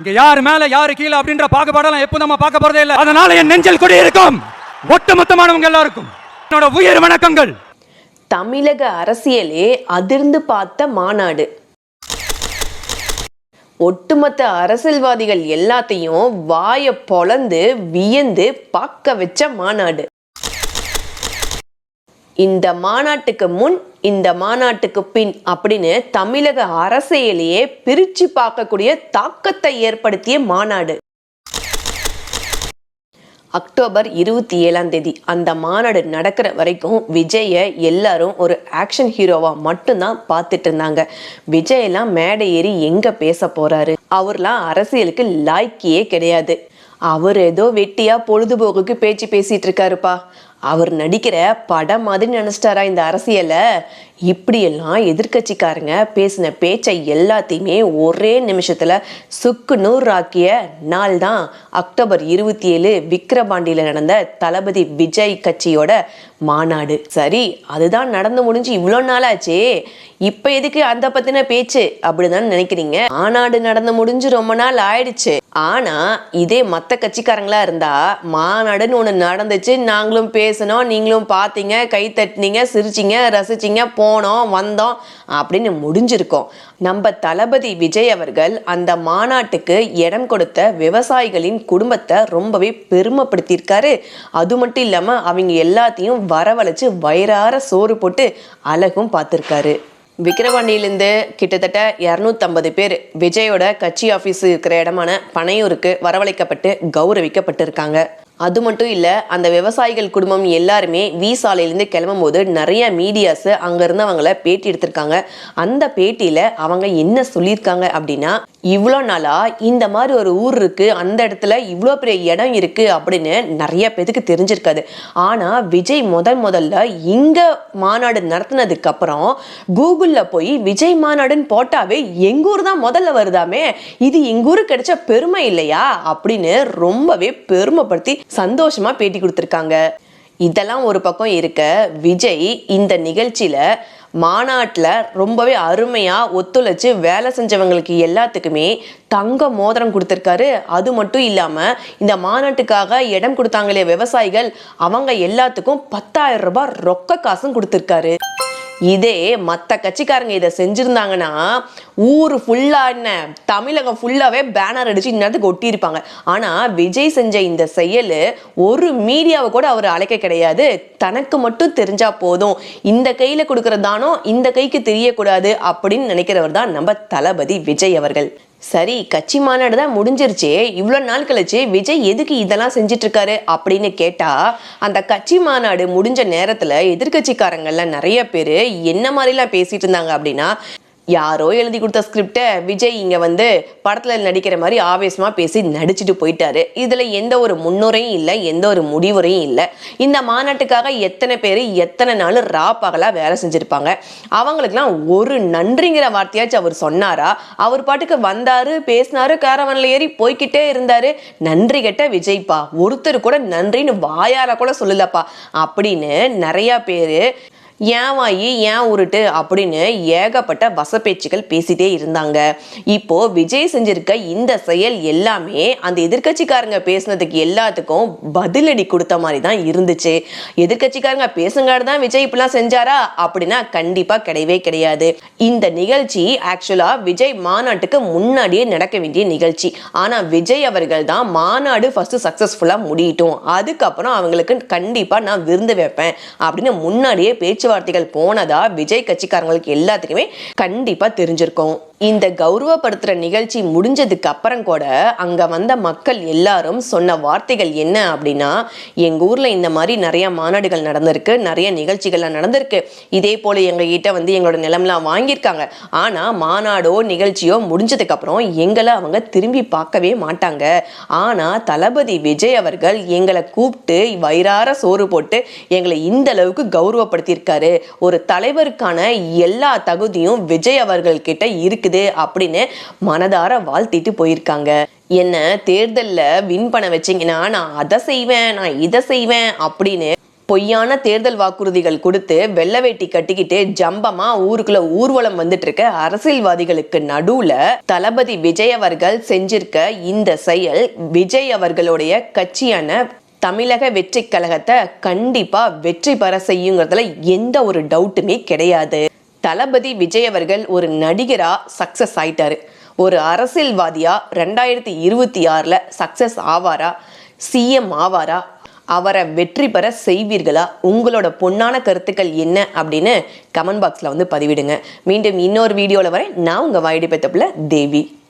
இங்க யாரு மேல யாரு கீழே அப்படின்ற பாகுபாடெல்லாம் எப்போ நம்ம பார்க்க போறதே இல்ல. அதனால என் நெஞ்சில் குடி இருக்கும். ஒட்டுமொத்தமானவங்க எல்லாருக்கும். என்னோட உயிர் வணக்கங்கள். தமிழக அரசியலே அதிர்ந்து பார்த்த மாநாடு. ஒட்டுமொத்த அரசியல்வாதிகள் எல்லாத்தையும் வாய பொளந்து வியந்து பார்க்க வச்ச மாநாடு. இந்த மாநாட்டுக்கு முன் இந்த மாநாட்டுக்கு பின் அப்படின்னு தமிழக அரசியலையே பிரிச்சு பார்க்கக்கூடிய தாக்கத்தை ஏற்படுத்திய மாநாடு. அக்டோபர் இருபத்தி ஏழாம் தேதி அந்த மாநாடு நடக்கிற வரைக்கும் விஜயை எல்லாரும் ஒரு ஆக்ஷன் ஹீரோவா மட்டும்தான் பார்த்துட்டு இருந்தாங்க. விஜயெல்லாம் மேடை ஏறி எங்க பேச போறாரு? அவர்லாம் அரசியலுக்கு லாய்க்கியே கிடையாது. அவர் ஏதோ வெட்டியா பொழுதுபோக்குக்கு பேச்சு பேசிட்டு இருக்காருப்பா. அவர் நடிக்கிற படம் மாதிரி நினச்சிட்டாரா இந்த அரசியலை? இப்படியெல்லாம் எதிர்க்கட்சிக்காரங்க பேசின பேச்சை எல்லாத்தையுமே ஒரே நிமிஷத்துல சுக்கு நூறாக்கிய நாள் தான் அக்டோபர் இருபத்தி ஏழு விக்கிரபாண்டியில நடந்த தளபதி விஜய் கட்சியோட மாநாடு. சரி அதுதான் நடந்து முடிஞ்சு இவ்வளோ நாள் இப்போ எதுக்கு அந்த பத்தின பேச்சு அப்படிதான் நினைக்கிறீங்க? மாநாடு நடந்து முடிஞ்சு ரொம்ப நாள் ஆயிடுச்சு. ஆனா இதே மற்ற கட்சிக்காரங்களா இருந்தா மாநாடுன்னு ஒன்று நடந்துச்சு. நாங்களும் பேசினோம் நீங்களும் பார்த்தீங்க கை தட்டினீங்க சிரிச்சிங்க ரசிச்சிங்க போனோம் வந்தோம் அப்படின்னு முடிஞ்சிருக்கோம். நம்ம தளபதி விஜய் அவர்கள் அந்த மாநாட்டுக்கு இடம் கொடுத்த விவசாயிகளின் குடும்பத்தை ரொம்பவே பெருமைப்படுத்தியிருக்காரு. அது மட்டும் இல்லாமல் அவங்க எல்லாத்தையும் வரவழைச்சு வயிறார சோறு போட்டு அழகும் பார்த்துருக்காரு. விக்கிரவாண்டியிலேருந்து கிட்டத்தட்ட இரநூத்தம்பது பேர் விஜயோட கட்சி ஆஃபீஸ் இருக்கிற இடமான பனையூருக்கு வரவழைக்கப்பட்டு கௌரவிக்கப்பட்டிருக்காங்க. அது மட்டும் இல்லை அந்த விவசாயிகள் குடும்பம் எல்லாருமே வி சாலையிலேருந்து கிளம்பும் போது நிறைய மீடியாஸ் அங்கேருந்து அவங்கள பேட்டி எடுத்திருக்காங்க. அந்த பேட்டியில் அவங்க என்ன சொல்லியிருக்காங்க அப்படின்னா இவ்வளோ நாளாக இந்த மாதிரி ஒரு ஊர் இருக்குது அந்த இடத்துல இவ்வளோ பெரிய இடம் இருக்குது அப்படின்னு நிறைய பேத்துக்கு தெரிஞ்சிருக்காது. ஆனால் விஜய் முதல் முதல்ல இங்கே மாநாடு நடத்தினதுக்கப்புறம் கூகுளில் போய் விஜய் மாநாடுன்னு போட்டாவே எங்கள் ஊர் தான் முதல்ல வருதாமே இது எங்கள் ஊருக்கு கிடைச்ச பெருமை இல்லையா? அப்படின்னு ரொம்பவே பெருமைப்படுத்தி சந்தோஷமாக பேட்டி கொடுத்துருக்காங்க. இதெல்லாம் ஒரு பக்கம் இருக்க விஜய் இந்த நிகழ்ச்சியில் மாநாட்டில் ரொம்பவே அருமையாக ஒத்துழைச்சு வேலை செஞ்சவங்களுக்கு எல்லாத்துக்குமே தங்க மோதிரம் கொடுத்துருக்காரு. அது மட்டும் இல்லாமல் இந்த மாநாட்டுக்காக இடம் கொடுத்தாங்களே விவசாயிகள் அவங்க எல்லாத்துக்கும் பத்தாயிரம் ரூபாய் ரொக்க காசும் கொடுத்துருக்காரு. இதே மற்ற கட்சிக்காரங்க இதை செஞ்சுருந்தாங்கன்னா ஊர் ஃபுல்லாக என்ன? தமிழகம் ஃபுல்லாகவே பேனர் அடித்து இந்நேரத்துக்கு ஒட்டியிருப்பாங்க. ஆனால் விஜய் செஞ்ச இந்த செயல் ஒரு மீடியாவை கூட அவர் அழைக்க கிடையாது. தனக்கு மட்டும் தெரிஞ்சா போதும். இந்த கையில் கொடுக்குற தானம் இந்த கைக்கு தெரியக்கூடாது அப்படின்னு நினைக்கிறவர் தான் நம்ம தளபதி விஜய் அவர்கள். சரி கட்சி மாநாடு தான் முடிஞ்சிருச்சு இவ்வளோ நாள் கழிச்சு விஜய் எதுக்கு இதெல்லாம் செஞ்சுட்டு இருக்காரு அப்படின்னு கேட்டா அந்த கட்சி மாநாடு முடிஞ்ச நேரத்தில் எதிர்கட்சிக்காரங்கள்ல நிறைய பேர் என்ன மாதிரிலாம் பேசிட்டு இருந்தாங்க அப்படின்னா யாரோ எழுதி கொடுத்த ஸ்கிரிப்டை விஜய் இங்கே வந்து படத்தில் நடிக்கிற மாதிரி ஆவேசமாக பேசி நடிச்சுட்டு போயிட்டாரு. இதில் எந்த ஒரு முன்னுரையும் இல்லை எந்த ஒரு முடிவுரையும் இல்லை. இந்த மாநாட்டுக்காக எத்தனை பேர் எத்தனை நாள் ரா பகலாக வேலை செஞ்சுருப்பாங்க. அவங்களுக்குலாம் ஒரு நன்றிங்கிற வார்த்தையாச்சும் அவர் சொன்னாரா? அவர் பாட்டுக்கு வந்தார் பேசினாரு கேரவனில் ஏறி போய்க்கிட்டே இருந்தார். நன்றி கெட்ட விஜய்ப்பா. ஒருத்தர் கூட நன்றின்னு வாயார கூட சொல்லலப்பா. அப்படின்னு நிறையா பேர் ஏன் வாயி ஏன் உருட்டு அப்படின்னு ஏகப்பட்ட வசப்பேச்சுகள் பேசிட்டே இருந்தாங்க. இப்போ விஜய் செஞ்சிருக்க இந்த செயல் எல்லாமே அந்த எதிர்க்கட்சிக்காரங்க பேசுனதுக்கு எல்லாத்துக்கும் பதிலடி கொடுத்த மாதிரி தான் இருந்துச்சு. எதிர்கட்சிக்காரங்க பேசுங்காடு தான் விஜய் இப்பெல்லாம் செஞ்சாரா? அப்படின்னா கண்டிப்பா கிடையவே கிடையாது. இந்த நிகழ்ச்சி ஆக்சுவலா விஜய் மாநாட்டுக்கு முன்னாடியே நடக்க வேண்டிய நிகழ்ச்சி. ஆனா விஜய் அவர்கள் தான் மாநாடு ஃபர்ஸ்ட் சக்சஸ்ஃபுல்லா முடியட்டும். அதுக்கப்புறம் அவங்களுக்கு கண்டிப்பா நான் விருந்து வைப்பேன் அப்படின்னு முன்னாடியே பேச்சு பேச்சுவார்த்தைகள் போனதா விஜய் கட்சிக்காரங்களுக்கு எல்லாத்துக்குமே கண்டிப்பா தெரிஞ்சிருக்கும். இந்த கௌரவப்படுத்துற நிகழ்ச்சி முடிஞ்சதுக்கு அப்புறம் கூட அங்க வந்த மக்கள் எல்லாரும் சொன்ன வார்த்தைகள் என்ன அப்படின்னா எங்க ஊர்ல இந்த மாதிரி நிறைய மாநாடுகள் நடந்திருக்கு நிறைய நிகழ்ச்சிகள்லாம் நடந்திருக்கு. இதே போல எங்ககிட்ட வந்து எங்களோட நிலம்லாம் வாங்கியிருக்காங்க. ஆனா மாநாடோ நிகழ்ச்சியோ முடிஞ்சதுக்கு அப்புறம் எங்களை அவங்க திரும்பி பார்க்கவே மாட்டாங்க. ஆனா தளபதி விஜய் அவர்கள் எங்களை கூப்பிட்டு வயிறார சோறு போட்டு எங்களை இந்த அளவுக்கு கௌரவப்படுத்தியிருக்காரு. ஒரு தலைவருக்கான எல்லா தகுதியும் விஜய் அவர்கள் கிட்ட இருக்குது அப்படின்னு மனதார வாழ்த்திட்டு போயிருக்காங்க. என்ன தேர்தலில் வின் பண்ண வச்சீங்கன்னா நான் அதை செய்வேன் நான் இதை செய்வேன் அப்படின்னு பொய்யான தேர்தல் வாக்குறுதிகள் கொடுத்து வெள்ளை வேட்டி கட்டிக்கிட்டு ஜம்பமா ஊருக்குள்ள ஊர்வலம் வந்துட்டு இருக்க அரசியல்வாதிகளுக்கு நடுவுல தளபதி விஜய் அவர்கள் செஞ்சிருக்க இந்த செயல் விஜய் அவர்களுடைய கட்சியான தமிழக வெற்றி கழகத்தை கண்டிப்பா வெற்றி பெற செய்யுங்கிறதுல எந்த ஒரு டவுட்டுமே கிடையாது. தளபதி விஜய் அவர்கள் ஒரு நடிகராக சக்ஸஸ் ஆயிட்டாரு. ஒரு அரசியல்வாதியாக ரெண்டாயிரத்தி இருபத்தி ஆறில் சக்ஸஸ் ஆவாரா? சிஎம் ஆவாரா? அவரை வெற்றி பெற செய்வீர்களா? உங்களோட பொன்னான கருத்துக்கள் என்ன அப்படின்னு கமெண்ட் பாக்ஸில் வந்து பதிவிடுங்க. மீண்டும் இன்னொரு வீடியோவில் வரை நான் உங்கள் வாய்டி பெத்தப்புல தேவி.